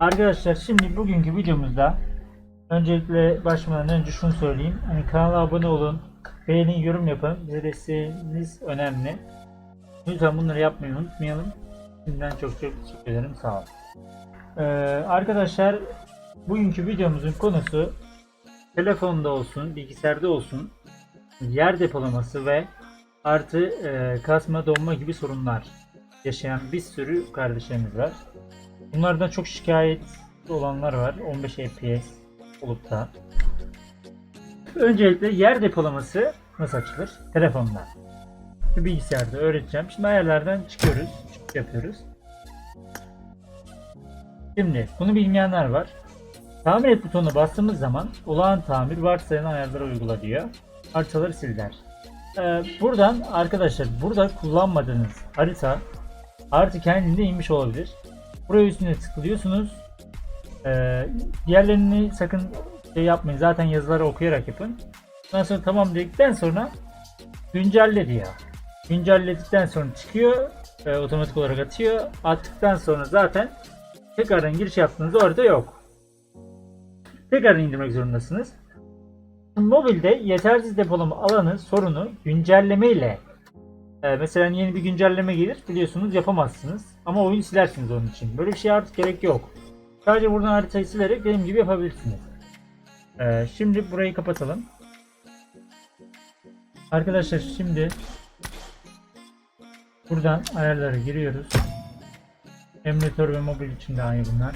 Arkadaşlar şimdi bugünkü videomuzda öncelikle başlamadan önce şunu söyleyeyim. Hani kanala abone olun, beğenin, yorum yapın. Bize desteğiniz önemli. Lütfen bunları yapmayı unutmayalım. Şimdiden çok çok teşekkür ederim. Sağ olun. Ee, arkadaşlar bugünkü videomuzun konusu telefonda olsun, bilgisayarda olsun yer depolaması ve artı e, kasma donma gibi sorunlar yaşayan bir sürü kardeşlerimiz var. Bunlardan çok şikayet olanlar var. 15 FPS olup da. Öncelikle yer depolaması nasıl açılır? Telefonda. Bilgisayarda öğreteceğim. Şimdi ayarlardan çıkıyoruz. Yapıyoruz. Şimdi bunu bilmeyenler var. Tamir et butonuna bastığımız zaman olağan tamir varsayılan ayarları uygula diyor. Haritaları sil der. Ee, buradan arkadaşlar burada kullanmadığınız harita artı kendinde inmiş olabilir. Buraya üstüne tıklıyorsunuz. Ee, diğerlerini sakın şey yapmayın. Zaten yazıları okuyarak yapın. Ondan sonra tamam dedikten sonra güncelle diyor. Güncelledikten sonra çıkıyor. e, otomatik olarak atıyor. Attıktan sonra zaten tekrardan giriş yaptığınızda orada yok. Tekrar indirmek zorundasınız. Mobilde yetersiz depolama alanı sorunu güncelleme ile e, mesela yeni bir güncelleme gelir biliyorsunuz yapamazsınız. Ama oyunu silersiniz onun için. Böyle bir şey artık gerek yok. Sadece buradan haritayı silerek benim gibi yapabilirsiniz. E, şimdi burayı kapatalım. Arkadaşlar şimdi buradan ayarlara giriyoruz. Emülatör ve mobil için de aynı bunlar.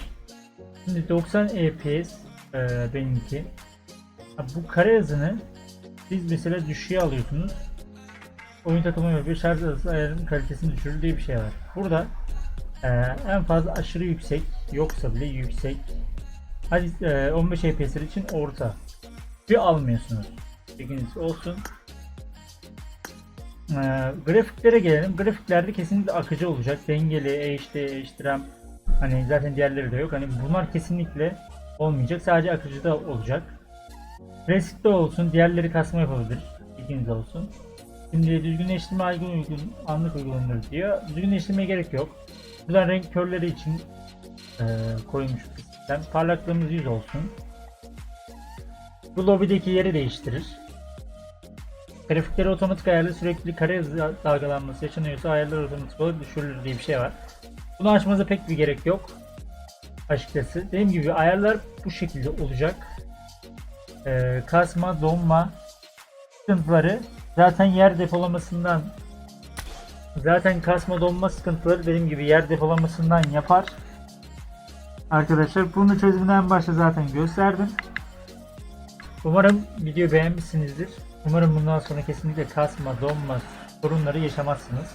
Şimdi 90 FPS e, benimki. Bu kare hızını siz mesela düşüğe alıyorsunuz. Oyun takımı yapıyor. Şarj hızı ayarının kalitesini düşürür diye bir şey var. Burada e, en fazla aşırı yüksek yoksa bile yüksek. Hadi e, 15 FPS için orta. Bir almıyorsunuz. Bilginiz olsun. E, grafiklere gelelim. Grafiklerde kesinlikle akıcı olacak. Dengeli, HD, HDRAM. Hani zaten diğerleri de yok. Hani bunlar kesinlikle olmayacak. Sadece akıcı da olacak. Resikte olsun. Diğerleri kasma yapabilir. Bilginiz olsun. Şimdi düzgünleştirme uygun uygun anlık uygulanır diyor. Düzgünleştirmeye gerek yok. Buradan renk körleri için e, koymuş sistem. Parlaklığımız 100 olsun. Bu lobideki yeri değiştirir. Grafikleri otomatik ayarlı sürekli kare dalgalanması yaşanıyorsa ayarlar otomatik olarak düşürülür diye bir şey var. Bunu açmanıza pek bir gerek yok. Açıkçası. Dediğim gibi ayarlar bu şekilde olacak. Ee, kasma, donma sıkıntıları zaten yer depolamasından zaten kasma donma sıkıntıları dediğim gibi yer depolamasından yapar. Arkadaşlar bunu çözümünü en başta zaten gösterdim. Umarım video beğenmişsinizdir. Umarım bundan sonra kesinlikle kasma, donma sorunları yaşamazsınız.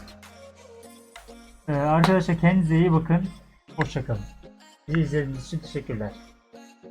Ee, arkadaşlar kendinize iyi bakın. Hoşçakalın. Bizi izlediğiniz için teşekkürler.